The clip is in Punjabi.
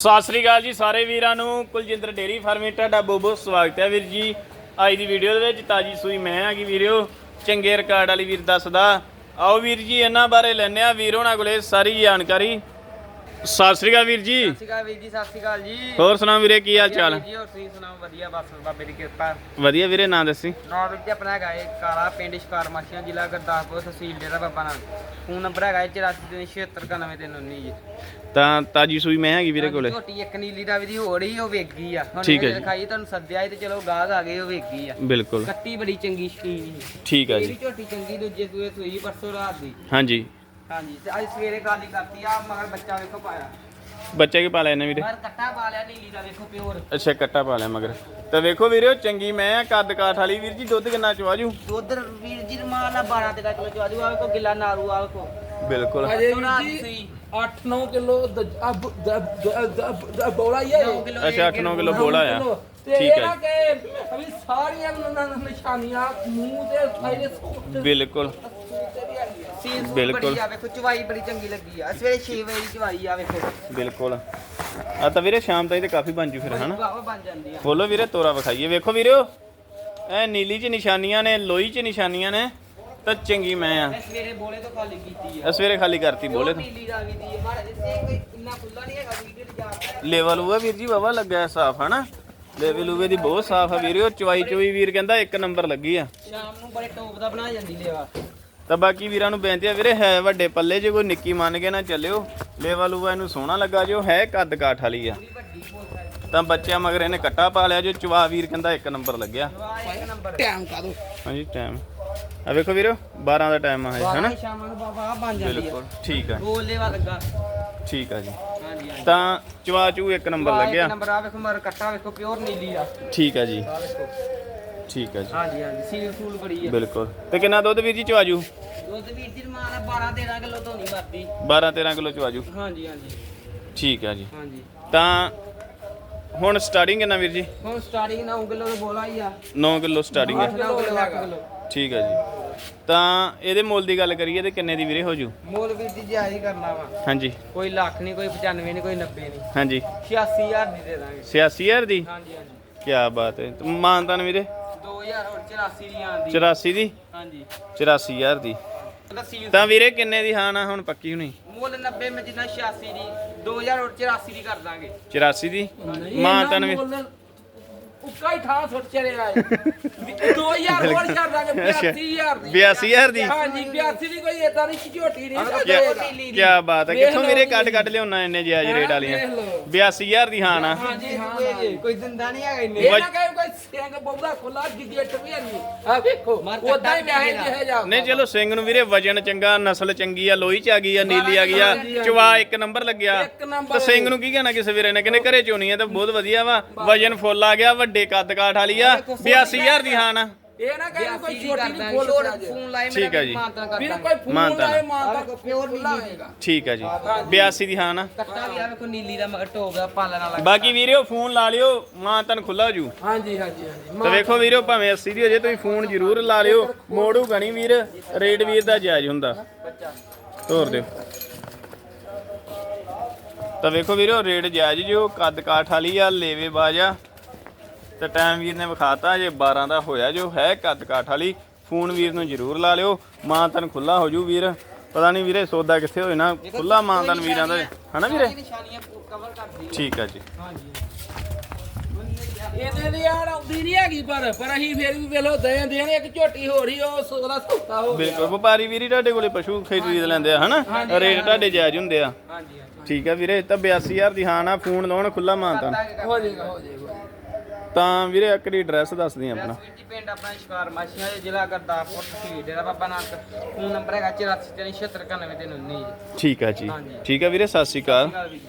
ਸਤਿ ਸ੍ਰੀ ਅਕਾਲ ਜੀ ਸਾਰੇ ਵੀਰਾਂ ਨੂੰ। ਕੁਲਜਿੰਦਰ ਡੇਰੀ ਫਾਰਮੇ ਤੁਹਾਡਾ ਬਹੁਤ ਬਹੁਤ ਸਵਾਗਤ ਹੈ ਵੀਰ ਜੀ। ਅੱਜ ਦੀ ਵੀਡੀਓ ਦੇ ਵਿੱਚ ਤਾਜੀ ਸੂਈ ਮੈਂ ਆ ਗਈ ਵੀਰਿਓ ਚੰਗੇ ਰਿਕਾਰਡ ਵਾਲੀ ਵੀਰ ਦੱਸਦਾ। ਆਓ ਵੀਰ ਜੀ ਇਹਨਾਂ ਬਾਰੇ ਲੈਣੇ ਆ ਵੀਰ ਹੋਣਾ ਕੋਲੇ ਸਾਰੀ ਜਾਣਕਾਰੀ। ਸਤਿ ਸ੍ਰੀ ਅਕਾਲ ਵੀਰ ਜੀ। ਸਤਿ ਸ਼੍ਰੀ ਅਕਾਲ ਵੀਰ ਜੀ ਸਤਿ ਸ਼੍ਰੀ ਅਕਾਲ ਜੀ। ਹੋਰ ਸੁਣਾਓ ਵੀਰੇ ਕੀ ਹਾਲ ਚਾਲ? ਵੀਰ ਜੀ ਹੋਰ ਤੁਸੀਂ ਸੁਣਾਓ? ਵਧੀਆ ਬਸ ਬਾਬੇ ਦੀ ਕਿਰਪਾ। ਵਧੀਆ ਵੀਰੇ ਨਾਂ ਦੱਸੀ। ਨਾਮ ਵਿੱਚ ਆਪਣਾ ਹੈਗਾ ਇਹ ਕਾਲਾ ਪਿੰਡ ਸ਼ਿਕਾਰ ਮਾਛੀਆਂ ਜ਼ਿਲ੍ਹਾ ਗੁਰਦਾਸਪੁਰ ਤਹਿਸੀਲ ਡੇਰਾ ਬਾਬਾ ਨਾਨਕ। ਫੋਨ ਨੰਬਰ ਹੈਗਾ ਇਹ 8476979319 ਜੀ। ਤਾਂ ਤਾਜੀ ਸੂਈ ਮੈਂ ਹੈਗੀ ਵੀਰੇ ਕੋਲੇ। ਝੋਟੀ ਇੱਕ ਨੀਲੀ ਦਾ ਵੀ ਦੀ ਹੋ ਰਹੀ ਉਹ ਵੇਗੀ ਆ। ਹੁਣ ਠੀਕ ਹੈ ਜੀ। ਤੁਹਾਨੂੰ ਸੱਦਿਆ ਸੀ ਤੇ ਚਲੋ ਗਾਹਕ ਆ ਗਏ ਉਹ ਵੇਗੀ ਆ। ਬਿਲਕੁਲ। ਕੱਟੀ ਬੜੀ ਚੰਗੀ ਸ਼ਕੀਨ ਸੀ। ਠੀਕ ਆ ਇਹਦੀ ਜੀ। ਝੋਟੀ ਚੰਗੀ ਦੂਜੇ ਸੂਏ ਸੂਈ ਪਰਸੋਂ ਰਾਤ ਦੀ। ਹਾਂਜੀ। ਹਾਂਜੀ ਤੇ ਅੱਜ ਸਵੇਰੇ ਖਾਲੀ ਕਰਤੀ ਆ ਮਗਰ ਬੱਚਾ ਵੇਖੋ ਪਾਇਆ। ਬੱਚੇ ਕੀ ਪਾ ਲਿਆ ਇਹਨਾਂ ਵੀਰੇ? ਬਾਹਰ ਕੱਟਾ ਪਾ ਲਿਆ ਨੀਲੀ ਦਾ ਵੇਖੋ ਪਿਓਰ। ਅੱਛਾ ਕੱਟਾ ਪਾ ਲਿਆ ਮਗਰ। ਤਾਂ ਵੇਖੋ ਵੀਰੇ ਉਹ ਚੰਗੀ ਮੈਂ ਆ ਕੱਦ ਕਾਠ ਵਾਲੀ। ਵੀਰ ਜੀ ਦੁੱਧ ਕਿੰਨਾ ਚਵਾਜੂ ਦੁੱਧ ਵੀਰ ਜੀ ਰਮਾਨ ਨਾਲ 12 13 ਕਿਲੋ ਚਵਾਜੂ ਆ ਵੇਖੋ ਗਿੱਲਾ ਨਾਰੂ ਆ ਵੇਖੋ। ਬਿਲਕੁਲ। ਅਜੇ ਵੀ ਤੁਸੀਂ। ਜੀ 8-9 ਕਿਲੋ ਬੋਲਾ ਹੀ ਹੈ 9 ਕਿਲੋ ਅੱਛਾ 8-9 ਕਿਲੋ ਬੋਲਾ ਆ। ਠੀਕ ਹੈ ਕਿ ਅਭੀ ਸਾਰੀਆਂ ਨਿਸ਼ਾਨੀਆਂ ਮੂੰਹ ਤੇ ਸਾਰੇ ਸੂਟ। ਬਿਲਕੁਲ। ਬਿਲਕੁਲ। ਬੜੀ ਆ ਵੇਖੋ ਚਵਾਈ ਬੜੀ ਚੰਗੀ ਲੱਗੀ ਆ। ਸਵੇਰੇ 6 ਵਜੇ ਦੀ ਚਵਾਈ ਆ ਵੇਖੋ। ਬਿਲਕੁਲ। ਆ ਤਾਂ ਵੀਰੇ ਸ਼ਾਮ ਤਾਈਂ ਤੇ ਕਾਫੀ ਬਣ ਜੂ ਫਿਰ ਹਨਾ? ਵਾਵਾ ਬਣ ਜਾਂਦੀ ਆ। ਬੋਲੋ ਵੀਰੇ ਤੋਰਾ ਵਿਖਾਈਏ। ਵੇਖੋ ਵੀਰਿਓ ਇਹ ਨੀਲੀ 'ਚ ਨਿਸ਼ਾਨੀਆਂ ਨੇ ਲੋਈ 'ਚ ਨਿਸ਼ਾਨੀਆਂ ਨੇ। ਤਾਂ ਚੰਗੀ ਮੈਂ ਆ। ਮੈਂ ਸਵੇਰੇ ਬੋਲੇ ਤੋਂ ਖਾਲੀ ਕੀਤੀ ਆ। ਇਹ ਸਵੇਰੇ ਖਾਲੀ ਕਰਤੀ ਬੋਲੇ ਤੋਂ। ਨੀਲੀ ਦਾ ਵੀ ਦੀ ਆ, ਮਾੜਾ ਜਿਹਾ ਤੇ ਕੋਈ ਇੰਨਾ ਖੁੱਲਾ ਨਹੀਂ ਹੈਗਾ ਵੀਡੀਓ ਤੇ ਜਾ ਲੈਵਲ ਉਹ ਵੀਰ ਜੀ ਵਾਵਾ ਲੱਗਾ ਸਾਫ਼ ਹਨਾ? ਲੈਵਲ ਉਹਦੇ ਦੀ ਬਹੁਤ ਸਾਫ਼ ਆ ਵੀਰਿਓ ਚਵਾਈ ਚੋਈ ਵੀਰ ਕਹਿੰਦਾ ਇੱਕ ਨੰਬਰ ਲੱਗੀ ਆ। ਸ਼ਾਮ ਨੂੰ ਬੜੇ ਟੋਪ ਦਾ ਬਣਾ ਜਾਂਦੀ ਲੇਵਾ। ਤਾਂ ਬਾਕੀ ਵੀਰਾਂ ਨੂੰ ਬੇਨਤੀ ਆ ਵੀਰੇ ਹੈ ਵੱਡੇ ਪੱਲੇ 'ਚ ਕੋਈ ਨਿੱਕੀ ਮੰਨ ਕੇ ਨਾ ਚੱਲਿਓ ਲੈਵਲ ਉਹ ਇਹਨੂੰ ਸੋਹਣਾ ਲੱਗਾ ਜੋ ਹੈ ਕੱਦ ਕਾਠ ਵਾਲੀ ਆ। ਤਾਂ ਬੱਚਿਆਂ ਮਗਰ ਇਹਨੇ ਕੱਟਾ ਪਾ ਲਿਆ ਜੋ ਚਵਾ ਵੀਰ ਕਹਿੰਦਾ ਇੱਕ ਨੰਬਰ ਲੱਗਿਆ। ਟਾਈਮ ਕਾ ਦੋ ਹਾਂਜੀ ਟਾਈਮ ਆ ਵੇਖੋ ਵੀਰੋ 12 ਦਾ ਟਾਈਮ ਆ ਹੈ ਹਨਾ? ਸ਼ਾਮ ਨੂੰ ਬਾਬਾ ਬਣ ਜਾਂਦੀ ਬਿਲਕੁਲ ਠੀਕ ਆ। ਗੋਲ ਲੇਵਾ ਲੱਗਾ। ਠੀਕ ਆ ਜੀ। ਹਾਂਜੀ ਹਾਂਜੀ। ਤਾਂ ਚਵਾ ਚੂ ਇੱਕ ਨੰਬਰ ਲੱਗਿਆ। ਨੰਬਰ ਆ ਵੇਖੋ ਮਰ ਕੱਟਾ ਵੇਖੋ ਪਿਓਰ ਨੀਲੀ ਆ। ਠੀਕ ਆ ਜੀ। ਆ ਵੇਖੋ। ਠੀਕ ਆ ਜੀ। ਹਾਂਜੀ ਹਾਂਜੀ ਸੀਲ ਸੂਲ ਬੜੀ ਆ। ਬਿਲਕੁਲ। ਤੇ ਕਿੰਨਾ ਦੁੱਧ ਵੀਰ ਜੀ ਚਵਾਜੂ ਦੁੱਧ ਵੀਰ ਜੀ ਆ 12 13 ਕਿਲੋ ਤੋਂ ਨਹੀਂ ਮਰਦੀ 12 13 ਕਿਲੋ ਚਵਾਜੂ ਹਾਂਜੀ ਹਾਂਜੀ। ਠੀਕ ਆ ਜੀ। ਹਾਂਜੀ। ਤਾਂ ਹੁਣ ਸਟਾਰਟਿੰਗ ਕਿੰਨਾ ਵੀਰ ਜੀ? ਹੁਣ ਸਟਾਰਟਿੰਗ 9 ਕਿਲੋ ਤੋਂ ਬੋਲਾ ਹੀ ਆ। 9 ਕਿਲੋ ਸਟਾਰਟਿੰਗ 8 ਹੈ ਕਿਲੋ 8 ਕਿਲੋ। ਠੀਕ ਆ ਜੀ। ਤਾਂ ਇਹਦੇ ਮੁੱਲ ਦੀ ਗੱਲ ਕਰੀਏ ਤੇ ਕਿੰਨੇ ਦੀ ਵੀਰੇ ਹੋ ਜੂ? ਮੋਲ ਵੀਰ ਜੀ ਜਾਇਜ਼ ਹੀ ਕਰਨਾ ਵਾ। ਹਾਂਜੀ। ਕੋਈ ਲੱਖ ਨਹੀਂ ਕੋਈ 95 ਨਹੀਂ ਕੋਈ 90 ਨਹੀਂ ਹਾਂਜੀ। 86000 ਦੀ ਦੇ ਦਾਂਗੇ। 86000 ਦੀ? ਹਾਂਜੀ ਹਾਂਜੀ। ਕੀ ਬਾਤ ਹੈ। ਤੇ ਮਾਨਤਾਨ ਵੀਰੇ? 2000 ਹੋਰ 84 ਦੀ ਆਂਦੀ 84 ਦੀ? ਹਾਂਜੀ। 84000 ਦੀ। ਉਹਦਾ ਸੀਲ ਤਾਂ ਵੀਰੇ ਕਿੰਨੇ ਦੀ ਹਾਂ ਨਾ ਹੁਣ ਪੱਕੀ ਹੁਣੀ? ਮੁੱਲ 90 ਮੈਂ ਜਿੰਨਾ 86 ਦੀ 2000 ਹੋਰ 84 ਦੀ ਕਰ ਦਾਂਗੇ। 84 ਦੀ? ਮਾਨਤਾਨ ਵੀ ਉੱਕਾ ਹੀ ਠਾਂ ਸੁੱਟ ਚਲੇ ਆਏ 2000 ਹੋਰ ਛੱਡ ਦਾਂਗੇ 82000 ਦੀ। 82000 ਦੀ? ਹਾਂਜੀ 82 ਦੀ ਕੋਈ ਏਦਾਂ ਦੀ ਝੋਟੀ ਨਹੀਂ ਕੀ ਬਾਤ ਹੈ। ਕਿੱਥੋਂ ਵੀਰੇ ਕੱਢ ਕੱਢ ਲਿਆਉਣਾ ਇੰਨੇ ਜਾਇਜ਼ ਰੇਟ ਵਾਲੀਆਂ। ਵੇਖ ਲਓ। 82000 ਦੀ ਹਾਂ ਨਾ। ਹਾਂਜੀ ਹਾਂ ਕੋਈ- ਦਿੰਦਾ ਨਹੀਂ ਹੈਗਾ ਇੰਨੇ। ਇਹ ਨਾ ਕਹੇ ਕੋਈ ਸਿੰਘ ਬੋਲਦਾ ਖੁੱਲਾ ਗਿੱਟ ਵੀ ਨਹੀਂ। ਆ ਵੇਖੋ ਉਦਾਂ ਹੀ ਕੱਟਾ ਕਿਹੜਾ? ਜਿਹੇ ਜਾ ਨਹੀਂ ਚਲੋ ਸਿੰਘ ਨੂੰ ਵੀਰੇ ਵਜਨ ਚੰਗਾ ਨਸਲ ਚੰਗੀ ਆ ਲੋਈ ਚ ਆ ਗਈ ਆ ਨੀਲੀ ਆ ਗਈ ਆ ਚਵਾ ਇੱਕ ਨੰਬਰ ਲੱਗਿਆ। ਤਾਂ ਸਿੰਘ ਨੂੰ ਕੀ ਕਹਿਣਾ ਕਿਸੇ ਵੀਰੇ ਨੇ? ਕਹਿੰਦੇ ਘਰੇ ਚੋਣੀ ਆ ਤਾਂ ਬਹੁਤ ਵਧੀਆ ਵਾ। ਵਜਨ ਫੁੱਲ ਆ ਗਿਆ ਵੱਡੇ ਕੱਦ ਕਾਠ ਵਾਲੀ ਆ 82000 ਦੀ ਹਾਂ ਨਾ ਇਹ ਨਾ ਕਹੇ ਕੋਈ ਛੋਟੀ ਦਾਂਗੇ ਬੋਲ ਛੋੜ ਫੋਨ ਲਾਏ ਠੀਕ ਹੈ ਜੀ। ਵੀਰ ਕੋਈ ਫੋਨ ਲਾਏ ਨਾ। ਮਾਨਤਾ ਆਹ ਪਿਓਰ ਹੋਏਗਾ ਠੀਕ ਆ ਜੀ। 82 ਦੀ ਹਾਂ ਨਾ ਕੱਟਾ ਵੀ ਆ ਵੇਖੋ ਨੀਲੀ ਦਾ ਮਗਰ ਟੋਪ ਦਾ ਪਾਲਣ ਵਾਲਾ ਬਾਕੀ ਵੀਰਿਓ ਫੋਨ ਲਾ ਲਿਓ ਮਾਂ ਤਨ ਖੁੱਲਾ ਹੋ ਜੂ। ਹਾਂਜੀ ਹਾਂਜੀ ਹਾਂਜੀ। ਤਾਂ ਵੇਖੋ ਵੀਰਿਓ ਭਾਵੇਂ 80 ਦੀ ਹੋ ਜੇ ਤੁਸੀਂ ਫੋਨ ਜ਼ਰੂਰ ਲਾ ਲਿਓ। ਮੋੜੂ ਗਣੀ ਵੀਰ ਰੇਟ ਵੀਰ ਦਾ ਜਾਇਜ਼ ਹੁੰਦਾ। ਤੋਰ ਦਿਓ। ਤਾਂ ਵੇਖੋ ਵੀਰੋ ਰੇਟ ਜਾਇਜ਼ ਜੋ ਕੱਦ ਕਾਠ ਵਾਲੀ ਆ ਲੇਵੇ ਬਾਜ ਤੇ ਟਾਈਮ ਵੀਰ ਨੇ ਵਿਖਾਤਾ ਜੇ 12 ਦਾ ਹੋਇਆ ਜੋ ਹੈ ਕੱਦ ਕਾਠ ਵਾਲੀ ਫੋਨ ਵੀਰ ਨੂੰ ਜ਼ਰੂਰ ਲਾ ਲਿਓ। ਮਾਂ ਤਨ ਖੁੱਲਾ ਹੋ ਜੂ ਵੀਰ। ਪਤਾ ਨਹੀਂ ਵੀਰੇ ਸੌਦਾ ਕਿੱਥੇ ਹੋਏ ਨਾ ਖੁੱਲਾ ਮਾਂ ਤਨ ਵੀਰਾਂ ਦਾ। ਹਨਾ ਵੀਰੇ? ਸਾਰੀਆਂ ਨਿਸ਼ਾਨੀਆਂ ਕਵਰ ਕਰਦੀ ਠੀਕ ਆ ਜੀ। ਹਾਂਜੀ। ਇਹਦੇ ਦੀ ਯਾਰ ਆਉਂਦੀ ਨਹੀਂ ਹੈਗੀ ਪਰ ਪਰ ਅਸੀਂ ਫੇਰ ਵੀ ਵੇਲੋ ਦੇ ਦੇਣ ਇੱਕ ਝੋਟੀ ਹੋ ਰਹੀ ਉਹ ਸੋਦਾ ਸੌਦਾ ਹੋ ਬਿਲਕੁਲ ਵਪਾਰੀ ਵੀਰੀ ਤੁਹਾਡੇ ਕੋਲੇ ਪਸ਼ੂ ਖਰੀਦ ਲੈਂਦੇ ਆ ਹਨਾ? ਰੇਟ ਤੁਹਾਡੇ ਜਾਇਜ਼ ਹੁੰਦੇ ਆ। ਹਾਂਜੀ ਠੀਕ ਆ ਵੀਰੇ ਤਾਂ 82000 ਦੀ ਹਾਂ ਨਾ ਫੋਨ ਲਾਉਣ ਖੁੱਲਾ ਮਾਂ ਤਨ ਹੋ ਜਾਏਗਾ ਹੋ ਜਾਏਗਾ। ਤਾਂ ਵੀਰੇ ਅਕੜੀ ਐਡਰੈਸ ਦੱਸ ਦੀ ਆਪਣਾ। ਜੀ ਪਿੰਡ ਆਪਣਾ ਸ਼ਿਕਾਰ ਮਾਛੀਆਂ ਦੇ ਜ਼ਿਲ੍ਹਾ ਗੁਰਦਾਸਪੁਰ ਤਹਿਸੀਲ ਡੇਰਾ ਬਾਬਾ ਨਾਨਕ ਫੋਨ ਨੰਬਰ ਹੈਗਾ 8476979319 ਠੀਕ ਆ ਜੀ। ਹਾਂਜੀ। ਠੀਕ ਆ ਵੀਰੇ ਸਤਿ ਸ਼੍ਰੀ ਅਕਾਲ। ਜੀ।